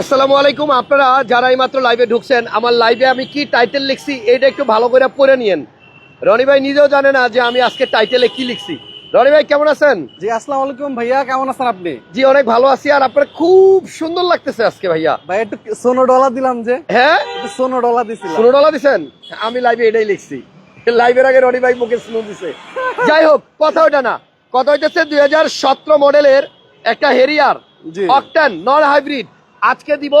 আসসালামু আলাইকুম। আপনারা যারা এই মাত্র লাইভে ঢুকছেন আমার লাইভে আমি কি টাইটেল লিখছি এটা একটু ভালো করে পড়ে নিয়েন। রনি ভাই নিজেও জানে না যে আমি আজকে টাইটেলে কি লিখছি। রনি ভাই কেমন আছেন? জি আসসালামু আলাইকুম ভাইয়া কেমন আছেন আপনি? জি অনেক ভালো আছি আর আপনার খুব সুন্দর লাগতেছে আজকে ভাইয়া। ভাই একটু সোনো ডলা দিলাম যে। হ্যাঁ? একটু সোনো ডলা দিছিলাম। সোনো ডলা দিছেন? আমি লাইভে এটাই লিখছি। লাইভের আগে রনি ভাই মুখে শুনো দিছে। যাই হোক কথা ওটা না। কথা হইতেছে দুই হাজার সতেরো মডেলের একটা Harrier G. Octane non hybrid আজকে দিব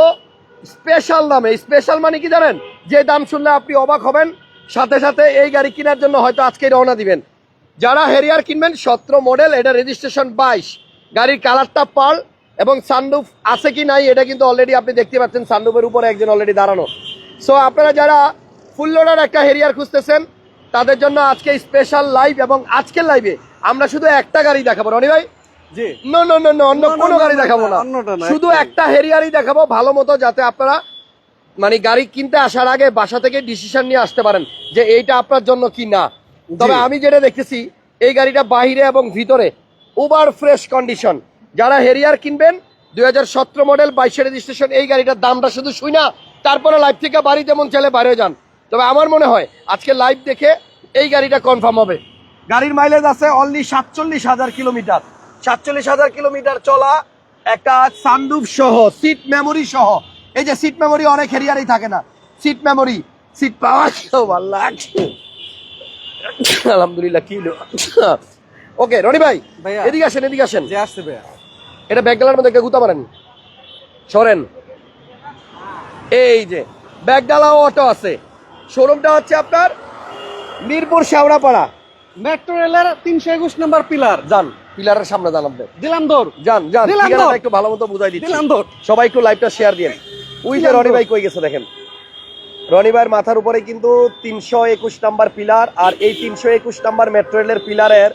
স্পেশাল দামে। স্পেশাল মানে কি জানেন? যে দাম শুনলে আপনি অবাক হবেন। সাথে সাথে এই গাড়ি কেনার জন্য হয়তো আজকে রওনা দিবেন। যারা হেরিয়ার কিনবেন, সতেরো মডেল এটা রেজিস্ট্রেশন বাইশ। গাড়ির কালারটা পাল এবং সানরুফ আছে কি নাই, এটা কিন্তু অলরেডি আপনি দেখতে পাচ্ছেন সানরুফের উপরে একজন অলরেডি দাঁড়ানো। সো আপনারা যারা ফুল লোডার একটা হেরিয়ার খুঁজতেছেন, তাদের জন্য আজকে স্পেশাল লাইভ এবং আজকের লাইভে আমরা শুধু একটা গাড়ি দেখাবো। রনি ভাই নো নো নো নো অন্য কোনো গাড়ি দেখাবো না। শুধু একটা হেরিয়ারই দেখাবো ভালো মতো যাতে আপনারা মানে গাড়ি কিনতে আসার আগে বাসা থেকে ডিসিশন নিয়ে আসতে পারেন যে এইটা আপনার জন্য কি না। তবে আমি যেটা দেখতেছি এই গাড়িটা বাহিরে এবং ভিতরে ওভার ফ্রেশ কন্ডিশন যারা হেরিয়ার কিনবেন দুই হাজার সতেরো মডেল বাইশের রেজিস্ট্রেশন এই গাড়িটার দামটা শুধু শুই না তারপরে লাইভ থেকে বাড়ি যেমন চলে বাইরে যান। তবে আমার মনে হয় আজকে লাইভ দেখে এই গাড়িটা কনফার্ম হবে। গাড়ির মাইলেজ আছে অনলি সাতচল্লিশ হাজার কিলোমিটার সাতচল্লিশ হাজার কিলোমিটার চলা একটা সানরুফ সহ সিট মেমোরি সহ। এই যে সিট মেমোরি অনেক হেরিয়ারই থাকে না। সিট মেমোরি সিট পাওয়া ভালো লাগছে আলহামদুলিল্লাহ কি ওকে রনি ভাই। এদিকে আসেন এদিকে আসেন। যে আসছে ভাইয়া। এটা ব্যাগডালার মধ্যে গুতা মারেন। সরেন। এই যে ব্যাগডালা অটো আছে। শোরুমটা হচ্ছে আপনার মিরপুর শেওড়াপাড়া মেট্রো রেলের তিনশো একুশ নম্বর পিলার যান। পিলারের সামনে যান আপনি দিলাম দৌড়। যান যান দিলাম একটু ভালো মতো বুঝাই দিচ্ছি। দিলাম দৌড়। সবাই একটু লাইভটা শেয়ার দিন ওই যে রনি ভাই কই গেছে দেখেন। রনি ভাইয়ের মাথার উপরে কিন্তু তিনশো একুশ নাম্বার পিলার আর এই তিনশো একুশ নাম্বার মেট্রো রেলের পিলারের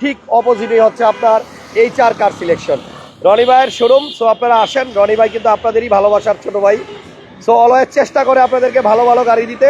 ঠিক অপোজিটে হচ্ছে আপনার এই চার কার সিলেকশন রনি ভাইয়ের শোরুম সো আপনারা আসেন। রনি ভাই কিন্তু আপনাদেরই ভালোবাসার ছোট ভাই। সো অলওয়েজ চেষ্টা করে আপনাদেরকে ভালো ভালো গাড়ি দিতে।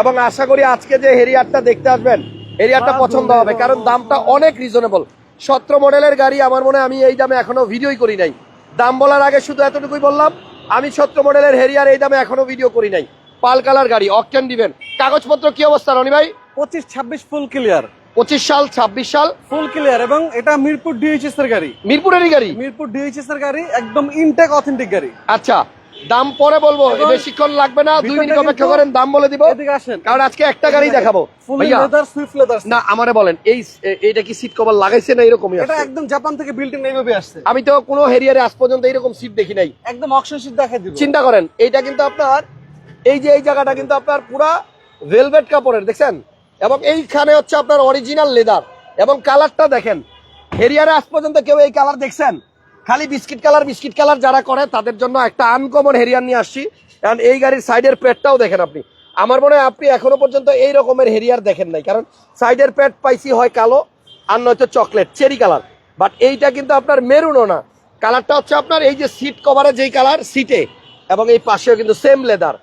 এবং আশা করি আজকে যে হেরিয়ারটা দেখতে আসবেন হেরিয়ারটা পছন্দ হবে কারণ দামটা অনেক রিজনেবল সতেরো মডেলের গাড়ি আমার মনে আমি এই দামে এখনও ভিডিওই করি নাই। দাম বলার আগে শুধু এতটুকুই বললাম আমি সতেরো মডেলের হেরিয়ার এই দামে এখনও ভিডিও করি নাই। পাল কালার গাড়ি অকটেন দিবেন। কাগজপত্র কি অবস্থা রনি ভাই? পঁচিশ ছাব্বিশ ফুল ক্লিয়ার পঁচিশ সাল ছাব্বিশ সাল। ফুল ক্লিয়ার এবং এটা মিরপুর ডিএইচএস এর গাড়ি। মিরপুরেরই গাড়ি? মিরপুর ডিএইচএস এর গাড়ি একদম ইনটেক অথেন্টিক গাড়ি। আচ্ছা। দাম পরে বলব বেশিক্ষণ লাগবে না দুই মিনিট অপেক্ষা করেন দাম বলে দিব। এদিকে আসেন। কারণ আজকে একটা গাড়ি দেখাবো। ফুল লেদার সুইফট লেদার না আমারে বলেন এই এ- এইটা কি সিট কভার লাগাইছে না এরকমই এটা একদম জাপান থেকে ইন এইভাবে আসছে। আমি তো কোনো হেরিয়ারে আজ পর্যন্ত এরকম সিট দেখি নাই। একদম অকশন সিট দেখাই দিব। চিন্তা করেন এইটা কিন্তু আপনার এই যে এই জায়গাটা কিন্তু আপনার পুরা ভেলভেট কাপড়ের দেখছেন? এবং এইখানে হচ্ছে আপনার অরিজিনাল লেদার এবং কালারটা দেখেন হেরিয়ারে আজ পর্যন্ত কেউ এই কালার দেখছেন? খালি বিস্কিট কালার বিস্কিট কালার যারা করে, তাদের জন্য একটা আনকমন হেরিয়ার নিয়ে আসছি। কারণ এই গাড়ির সাইডের প্যাডটাও দেখেন আপনি। আমার মনে হয় আপনি এখনও পর্যন্ত এই রকমের হেরিয়ার দেখেন নাই। কারণ সাইডের প্যাড পাইছি হয় কালো, আর নয়তো চকলেট চেরি কালার বাট এইটা কিন্তু আপনার মেরুনও না। কালারটা হচ্ছে আপনার এই যে সিট কভারে যেই কালার সিটে এবং এই পাশেও কিন্তু সেম লেদার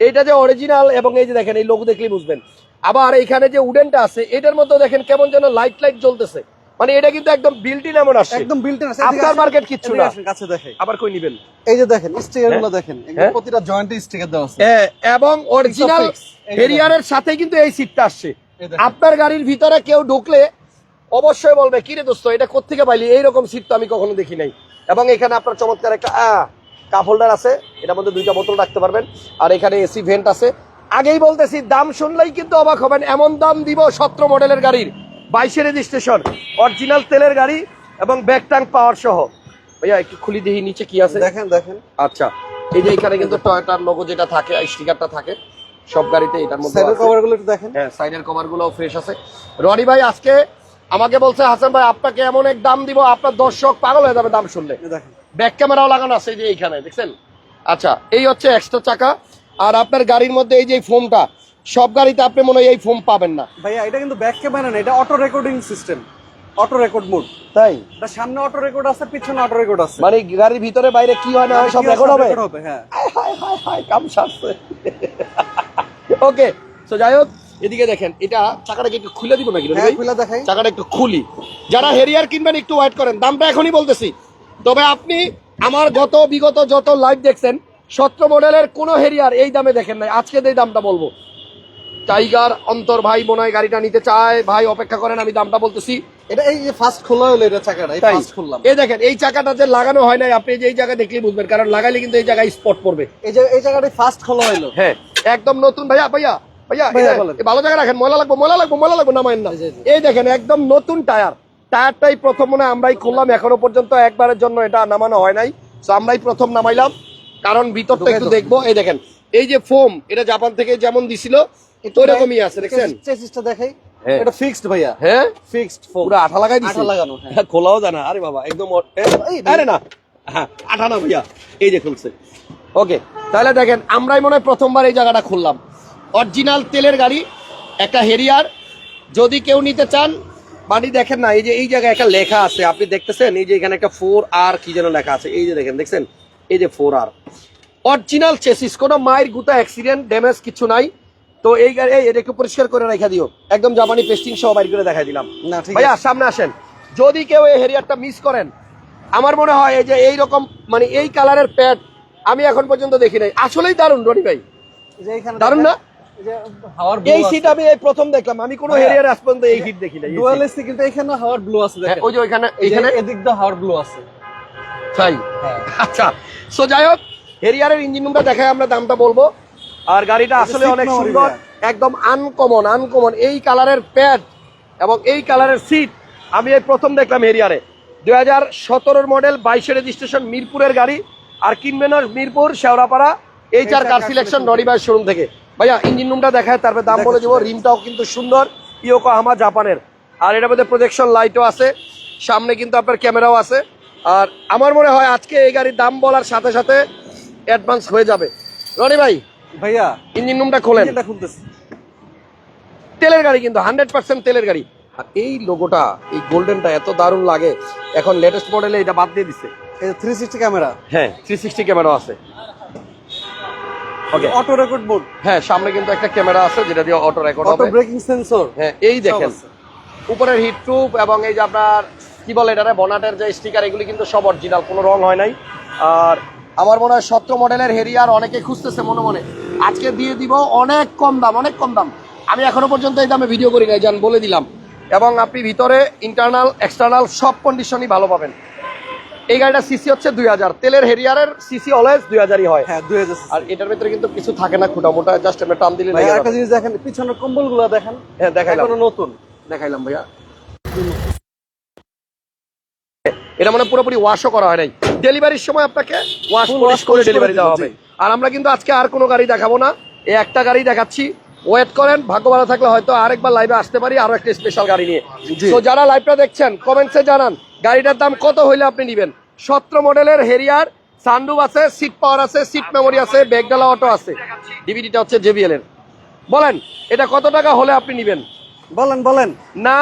এইটা যে অরিজিনাল এবং এই যে দেখেন, এই লোক দেখলেই বুঝবেন। আবার এইখানে যে উডেনটা আছে, এটার মধ্যে দেখেন কেমন যেন লাইট লাইট জ্বলতেছে। মানে এটা কিন্তু একদম বিল্ট ইন এমন আসছে। একদম বিল্ট ইন আছে After market কিচ্ছু না। কাছে দেখাই আবার কই নিবেন? এই যে দেখেন স্টিকারগুলো দেখেন হ্যাঁ? প্রতিটা জয়েন্টে স্টিকার দেওয়া আছে। হ্যাঁ, এবং অরিজিনাল। হেরিয়ারের সাথে কিন্তু এই সিটটা আসছে। আপনার গাড়ির ভিতরে কেউ ঢুকলে অবশ্যই বলবে কিরে দোস্ত এটা কোত্থেকে পাইলি? এইরকম সিট তো আমি কখনো দেখি নাই। এবং এখানে আপনার চমৎকার একটা কাপ হোল্ডার আছে। এটার মধ্যে দুইটা বোতল রাখতে পারবেন। আর এখানে এসি ভেন্ট আছে। আগেই বলতেছি দাম শুনলেই কিন্তু অবাক হবেন এমন দাম দিব সতেরো মডেলের গাড়ির। বাইশে রেজিস্ট্রেশন অরিজিনাল তেলের গাড়ি এবং ব্যাক ট্যাঙ্ক পাওয়ার সহ। ভাইয়া একটু খুলি দেখি নিচে কি আছে। দেখেন দেখেন। আচ্ছা এই যে এখানে কিন্তু টয়োটার লোগো যেটা থাকে স্টিকারটা থাকে সব গাড়িতে এটার মধ্যে সাইডের আছে। কভারগুলো একটু দেখেন। হ্যাঁ সাইডের কভারগুলো ফ্রেশ আছে। রনি ভাই আজকে আমাকে বলছে হাসান ভাই আপনাকে এমন এক দাম দিব আপনার দর্শক পাগল হয়ে যাবে দাম শুনলে। দেখেন। ব্যাক ক্যামেরাও লাগানো আছে এই যে এইখানে দেখছেন? আচ্ছা এই হচ্ছে এক্সট্রা চাকা। আর আপনার গাড়ির মধ্যে এই যে ফোমটা সব গাড়িতে আপনি মনে হয় এই ফোম পাবেন না। ভাইয়া এটা কিন্তু ব্যাক ক্যামেরা না এটা auto recording system auto record mode তাই? এটা সামনে অটো রেকর্ড আছে পিছনে অটো রেকর্ড আছে। মানে গাড়ির ভিতরে বাইরে কি হয় না হয় সব রেকর্ড হবে? হবে হ্যাঁ। হায় হায় হায় কাম সারছে। ওকে তো যাই হোক এদিকে দেখেন এটা চাকাটাকে একটু খুলে দিব নাকি? হ্যাঁ? খুলে দেখাই। চাকাটা একটু খুলি। যারা হেরিয়ার কিনবেন একটু ওয়েট করেন। দামটা এখনই বলতেছি। তবে আপনি আমার গত বিগত যত লাইভ দেখছেন সতেরো মডেলের কোনো হেরিয়ার এই দামে দেখেন নাই। আজকে এই দামটা বলব। টাইগার অন্তর ভাই মনে হয় গাড়িটা নিতে চায়। ভাই অপেক্ষা করেন আমি দামটা বলতেছি। এটা এই যে ফার্স্ট খোলা হলো এটা চাকাটা এই ফার্স্ট খুললাম। এই দেখেন এই চাকাটা যে লাগানো হয় নাই আপনি যে এই জায়গায় দেখলেই বুঝবেন কারণ লাগাইলে কিন্তু এই জায়গায় স্পট পড়বে। এই যে এই জায়গাটা ফার্স্ট খোলা হলো হ্যাঁ একদম নতুন। ভাইয়া ভাইয়া ভাইয়া ভালো জায়গা রাখেন ময়লা লাগবো ময়লা লাগবো ময়লা লাগবো নামায়েন না। এই দেখেন একদম নতুন টায়ার। টায়ারটাই প্রথম মনে হয় আমরাই খুললাম এখনও পর্যন্ত একবারের জন্য এটা নামানো হয় নাই। তো আমরাই প্রথম নামাইলাম কারণ ভিতরটা একটু দেখব। এই দেখেন এই যে ফোম এটা জাপান থেকে যেমন দিছিল ওইরকমই আছে দেখছেন? চেসিসটা দেখাই। হ্যাঁ। এটা ফিক্সড ভাইয়া। হ্যাঁ? ফিক্সড পুরো আঠা লাগাই দিছে আঠা লাগানো, হ্যাঁ। হ্যাঁ, খোলাও জানা আরে বাবা একদম ও- এ, এই, আরে না। হ্যাঁ আঠা না ভাইয়া। এই যে খুলছে। ওকে তাহলে দেখেন আমরাই মনে হয় প্রথমবার এই জায়গাটা খুললাম। অরিজিনাল তেলের গাড়ি একটা হেরিয়ার। যদি কেউ নিতে চান বাড়ি দেখেন না এই যে এই জায়গায় একটা লেখা আছে। আপনি দেখতেছেন এই যে এখানে একটা ফোর আর কি যেন লেখা আছে। এই যে দেখেন দেখছেন? এই যে ফোর আর অরিজিনাল চেসিস কোনো মায়ের গুতা অ্যাক্সিডেন্ট ড্যামেজ কিছু নাই। তো এই গাড়ি এই এটা একটু পরিষ্কার করে রেখে দিও। একদম জাপানি পেস্টিং সহ বাইর করে দেখাই দিলাম। না ঠিক ভাইয়া সামনে আসেন। যদি কেউ এই হেরিয়ারটা মিস করেন আমার মনে হয় এই যে এই রকম মানে এই কালারের প্যাড আমি এখন পর্যন্ত দেখি নাই। আসলেই দারুণ রনি ভাই। এখানে দারুণ না? এই এই সিট আমি এই প্রথম দেখলাম। আমি কোনো হেরিয়ার আজ পর্যন্ত এই হিট দেখি নাই। এই ডুয়াল এসি কিন্তু এখানে হাওয়ার ব্লু আছে হ্যাঁ, দেখেন। ওই যে ওইখানে এদিক হাওয়ার ব্লু আছে। তাই? হ্যাঁ। আচ্ছা। সো যাই হোক হেরিয়ারের ইঞ্জিন রুমটা দেখায় আমরা দামটা বলব। আর গাড়িটা আসলে অনেক সুন্দর একদম আনকমন আনকমন এই কালারের প্যাড এবং এই কালারের সিট আমি এই প্রথম দেখলাম হেরিয়ারে দুই হাজার সতেরোর মডেল বাইশে রেজিস্ট্রেশন মিরপুরের গাড়ি। আর কিনবেন মিরপুর শেওড়াপাড়া এই চার কার সিলেকশন ভাই শোরুম থেকে। ভাইয়া ইঞ্জিন রুমটা দেখায় তারপরে দাম বলে দেবো। রিমটাও কিন্তু সুন্দর ইয়োকো হামা জাপানের আর এটার মধ্যে প্রজেকশন লাইটও আছে। সামনে কিন্তু আপনার ক্যামেরাও আছে। আর আমার মনে হয় আজকে এই গাড়ির দাম বলার সাথে সাথে অ্যাডভান্স হয়ে যাবে। রনি ভাই ভাইয়া ইঞ্জিন রুমটা খোলেন। এটা খুলতেছি। তেলের গাড়ি কিন্তু হান্ড্রেড পার্সেন্ট তেলের গাড়ি। আর এই লোগোটা এই গোল্ডেনটা এত দারুণ লাগে। এখন লেটেস্ট মডেলে এটা বাদ দিয়ে দিছে। এই থ্রি সিক্সটি ক্যামেরা হ্যাঁ থ্রি সিক্সটি ক্যামেরা আছে। ওকে অটো রেকর্ড মোড হ্যাঁ সামনে কিন্তু একটা ক্যামেরা আছে যেটা দিয়ে auto record auto braking sensor হ্যাঁ এই দেখেন। উপরের হিট প্রুফ এবং এই যে আপনার কি বলে এটারে বনাটের যে স্টিকার এগুলি কিন্তু সব অরিজিনাল কোনো রং হয় নাই। আর আমার মনে হয় সত্য মডেলের হেরিয়ার অনেকে খুঁজতেছে মনে মনে। আজকে দিয়ে দিব অনেক কম দাম অনেক কম দাম। আমি এখনও পর্যন্ত এই দামে ভিডিও করি নাই জান বলে দিলাম। এবং আপনি ভিতরে ইন্টারনাল এক্সটার্নাল সব কন্ডিশনই ভালো পাবেন। এই গাড়িটা সিসি হচ্ছে দুই হাজার। তেলের হেরিয়ারের সিসি অলওয়েজ দুই হাজারই হয়। হ্যাঁ দুই হাজার আর এটার ভিতরে কিন্তু কিছু থাকে না খুঁটা মোটা জাস্ট এমনি টান দিলে একটা জিনিস দেখেন পিছনের কম্বলগুলো দেখেন। হ্যাঁ দেখাইলাম। নতুন। দেখাইলাম ভাইয়া। এটা মানে পুরোপুরি ওয়াশও করা হয় নাই। ডেলিভারির সময় আপনাকে ওয়াশ পলিশ করে ডেলিভারি দেওয়া হবে। আর আমরা কিন্তু আজকে আর কোনো গাড়ি দেখাবো না। এই একটা গাড়ি দেখাচ্ছি। ওয়েট করেন ভাগ্য ভালো থাকলে হয়তো আরেকবার লাইভে আসতে পারি আরও একটা স্পেশাল গাড়ি নিয়ে। তো যারা লাইভটা দেখছেন কমেন্টসে জানান গাড়িটার দাম কত হইলে আপনি নেবেন? সতেরো মডেলের হেরিয়ার সানরুফ আছে সিট পাওয়ার আছে সিট মেমোরি আছে ব্যাগডালা অটো আছে। ডিভিডিটা হচ্ছে জেবিএল এর বলেন এটা কত টাকা হলে আপনি নেবেন? বলেন বলেন। না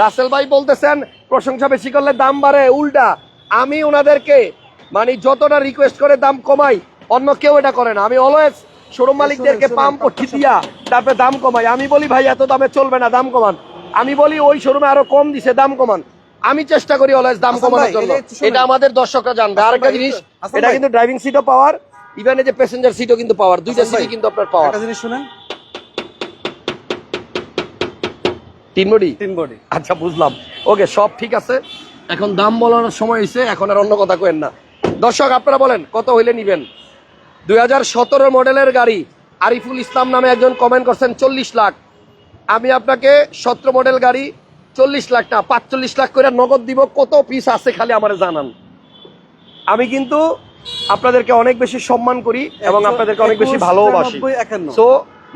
রাসেল ভাই বলতেছেন প্রশংসা বেশি করলে দাম বাড়ে উল্টা। আমি ওনাদেরকে মানে যতটা রিকোয়েস্ট করে দাম কমাই অন্য কেউ এটা করে না। আমি অলওয়েজ শোরুম মালিকদেরকে শুনেন, পাম পট্টি দিয়া তারপরে দাম কমাই। আমি বলি ভাই এত দামে চলবে না দাম কমান। আমি বলি ওই শোরুমে আরও কম দিছে দাম কমান। আমি চেষ্টা করি অলওয়েজ দাম কমানোর জন্য। একটু। এটা আমাদের দর্শকরা জানবে। আরেকটা ভাই, জিনিস এটা কিন্তু ড্রাইভিং সিটও পাওয়ার ইভেন এই যে প্যাসেঞ্জার সিটও কিন্তু পাওয়ার দুইটা সিটই কিন্তু আপনার পাওয়ার একটা জিনিস শুনেন। তিন বডি? তিন বডি। আচ্ছা বুঝলাম। ওকে সব ঠিক আছে? এখন দাম বলার সময় হয়েছে এখন আর অন্য কথা কেন না। দর্শক আপনারা বলেন কত হইলে নিবেন? দুই হাজার সতেরো মডেলের গাড়ি আরিফুল ইসলাম নামে একজন কমেন্ট করছেন চল্লিশ লাখ। আমি আপনাকে সতেরো মডেল গাড়ি চল্লিশ লাখ না পাঁচচল্লিশ লাখ করে নগদ দিব কত পিস আছে খালি আমার জানান। আমি কিন্তু আপনাদেরকে অনেক বেশি সম্মান করি এবং আপনাদেরকে অনেক বেশি ভালোবাসি। সো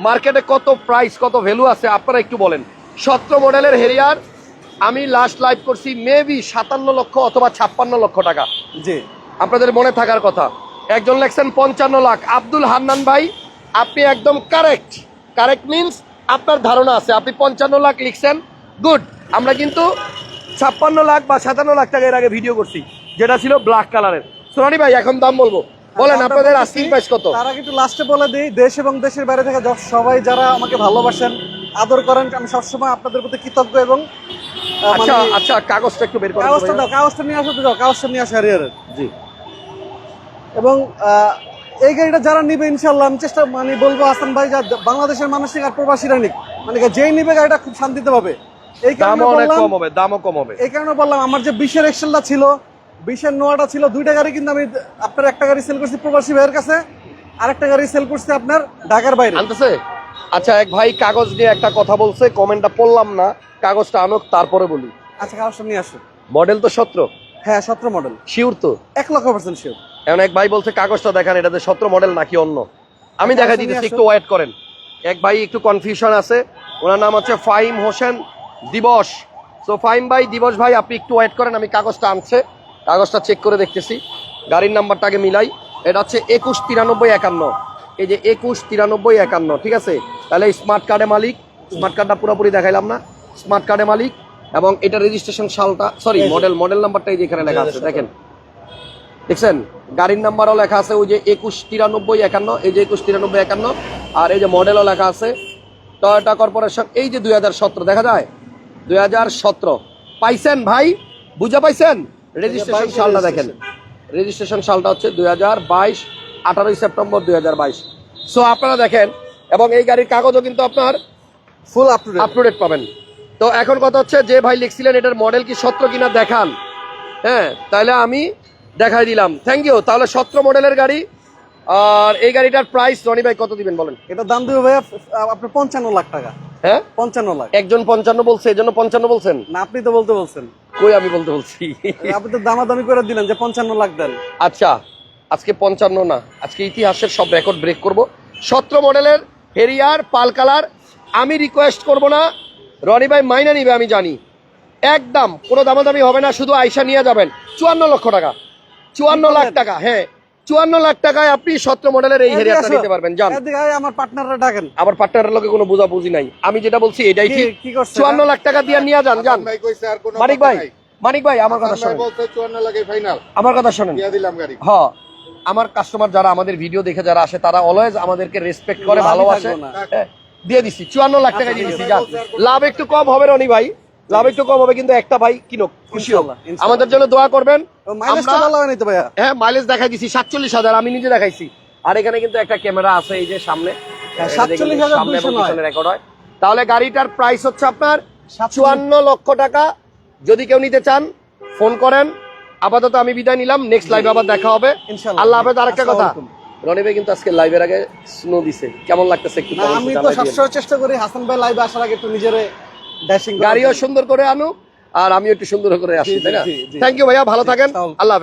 মার্কেটে কত প্রাইস কত ভ্যালু আছে আপনারা একটু বলেন। সতেরো মডেলের হেরিয়ার আমি লাস্ট লাইভ করছি মেবি সাতান্ন লক্ষ অথবা ছাপ্পান্ন লক্ষ টাকা। জি। আপনাদের মনে থাকার কথা। একজন লেখছেন পঞ্চান্ন লাখ। আব্দুল হান্নান ভাই আপনি একদম কারেক্ট কারেক্ট মিনস আপনার ধারণা আছে। আপনি পঞ্চান্ন লাখ লিখছেন। গুড আমরা কিন্তু ছাপ্পান্ন লাখ বা সাতান্ন লাখ টাকা এর আগে ভিডিও করছি যেটা ছিল ব্ল্যাক কালারের সোনানি ভাই এখন দাম বলব। বলেন আপনাদের আস্কিং প্রাইস কত? তার একটু লাস্টে বলে দিই দেশ এবং দেশের বাইরে থেকে সবাই যারা আমাকে ভালোবাসেন আদর করেন আমি সবসময় আপনাদের প্রতি কৃতজ্ঞ এবং আচ্ছা মানে- আচ্ছা কাগজটা একটু বের করেন তো কাগজটা দাও কাগজটা নিয়ে আসো তো যাও কাগজটা নিয়ে আসো জি। এবং এই গাড়িটা যারা নিবে ইনশাল্লাহ আমি চেষ্টা মানে বলব হাসান ভাই যা বাংলাদেশের মানুষ আর প্রবাসীরা নিক। মানে যেই নিবে গাড়িটা খুব শান্তিতে পাবে। এই কারণে কম হবে দামও কম হবে। এই কারণে বললাম আমার যে বিশের এক্সেলটা ছিল বিশের নোয়াটা ছিল দুইটা গাড়ি কিন্তু আমি আপনার একটা গাড়ি সেল করছি প্রবাসী ভাইয়ের কাছে আরেকটা গাড়ি সেল করছি আপনার ঢাকার বাইরে। আনতেছে? আচ্ছা এক ভাই কাগজ নিয়ে একটা কথা বলছে কমেন্টটা পড়লাম না কাগজটা আনুক তারপরে বলি। আচ্ছা কাগজটা নিয়ে আসো মডেল তো সতেরো। হ্যাঁ সতেরো মডেল শিওর তো? এক লক্ষ পার্সেন্ট শিওর এমন এক ভাই বলছে কাগজটা দেখান এটাতে সতেরো মডেল নাকি অন্য? আমি আচ্ছা, দেখা দিতেছি একটু ওয়েট করেন। এক ভাই একটু কনফিউশন আছে ওনার নাম হচ্ছে ফাহিম হোসেন দিবস। সো ফাহিম ভাই দিবস ভাই আপনি একটু ওয়েট করেন আমি কাগজটা আনছে কাগজটা চেক করে দেখতেছি। গাড়ির নাম্বারটা আগে মিলাই। এটা হচ্ছে একুশ তিরানব্বই একান্ন। এই যে একুশ তিরানব্বই একান্ন ঠিক আছে? তাহলে স্মার্ট কার্ডে মালিক স্মার্ট কার্ডটা পুরোপুরি দেখাইলাম না। স্মার্ট কার্ডে মালিক এবং এটা রেজিস্ট্রেশন সালটা সরি মডেল মডেল নাম্বারটা এই যে এখানে লেখা আছে দেখেন। দেখছেন? গাড়ির নাম্বারও লেখা আছে ওই যে একুশ তিরানব্বই একান্ন এই যে একুশ তিরানব্বই একান্ন আর এই যে মডেলও লেখা আছে টয়োটা কর্পোরেশন এই যে দুই হাজার সতেরো দেখা যায়? দুই হাজার সতেরো। পাইছেন ভাই? বুঝা পাইছেন? রেজিস্ট্রেশন সালটা দেখেন। রেজিস্ট্রেশন সালটা হচ্ছে দুই হাজার বাইশ আঠারোই সেপ্টেম্বর দুই হাজার বাইশ। সো আপনারা দেখেন এবং এই গাড়ির কাগজও কিন্তু আপনার full up to up to date পাবেন। তো এখন কথা হচ্ছে যে ভাই লিখছিলেন এটার মডেল কি সত্র কিনা দেখান? হ্যাঁ তাহলে আমি দেখাই দিলাম। থ্যাংক ইউ তাহলে সতেরো মডেলের গাড়ি। আর এই গাড়িটার প্রাইস রনি ভাই কত দিবেন বলেন? এটা দাম দিবে ভাইয়া আপনার পঞ্চান্ন লাখ টাকা। হ্যাঁ? পঞ্চান্ন লাখ। একজন পঞ্চান্ন বলছে এই জন্য পঞ্চান্ন বলছেন? না আপনি তো বলতে বলছেন। কই আমি বলতে বলছি? আপনি তো দামাদামি করে দিলেন যে পঞ্চান্ন লাখ দেন। আচ্ছা। আজকে পঞ্চান্ন না আজকে ইতিহাসের সব রেকর্ড ব্রেক করব। সতেরো মডেলের হেরিয়ার পাল কালার আমি রিকোয়েস্ট করব না। রনি ভাই মাইনা নিবে আমি জানি। একদম কোনো দামাদামি হবে না শুধু আইসা নিয়ে যাবেন। চুয়ান্ন লক্ষ টাকা। চুয়ান্ন লাখ টাকা হ্যাঁ। চুয়ান্ন লাখ টাকায় আপনি সতেরো মডেলের এই হেরিয়ারটা নিতে পারবেন জান। আমার পার্টনাররা ডাকেন। আমার পার্টনারের লোকে কোনো বুঝাবুঝি নাই। আমি যেটা বলছি এটাই কি- ঠিক। চুয়ান্ন লাখ টাকা দিয়ে নিয়ে যান যান ভাই কইছে আর কোনো মানিক ভাই মানিক ভাই আমার কথা শোনেন। বলছে 54 লাগে ফাইনাল আমার কথা শোনেন। দিয়া দিলাম গাড়ি। হ আমার কাস্টমার যারা আমাদের ভিডিও দেখে যারা আসে তারা অলওয়েজ আমাদেরকে রেসপেক্ট করে ভালোবাসে। হ্যাঁ, দিয়ে দিচ্ছি চুয়ান্ন লাখ টাকা দিয়ে দিচ্ছি লাভ একটু কম হবে রনি ভাই। লাভ একটু কম হবে কিন্তু একটা ভাই কিনো খুশি হোক। আমাদের জন্য দোয়া করবেন। হয় হ্যাঁ মাইলেজ দেখাই দিছি সাতচল্লিশ হাজার আমি নিজে দেখাইছি। আর এখানে কিন্তু একটা ক্যামেরা আছে এই যে সামনে। হ্যাঁ, এটা দেখে 47,200 সামনে এবং নয়। পিছনে রেকর্ড হয়। তাহলে গাড়িটার প্রাইস হচ্ছে আপনার 47 চুয়ান্ন লক্ষ টাকা। যদি কেউ নিতে চান ফোন করেন। আপাতত আমি বিদায় নিলাম। নেক্সট লাইভে আবার দেখা হবে। আল্লাহ হাফেজ আরেকটা কথা। রনি ভাই কিন্তু আজকে লাইভের আগে স্নো দিছে। কেমন লাগতেছে একটু আমি তো। সবসময় চেষ্টা করি হাসান ভাই লাইভে আসার আগে একটু নিজের ড্যাশিং গাড়িও সুন্দর করে আনো আর আমি একটু সুন্দর করে আসি তাই না। থ্যাংক ইউ ভাইয়া ভালো থাকেন। আল্লাহ।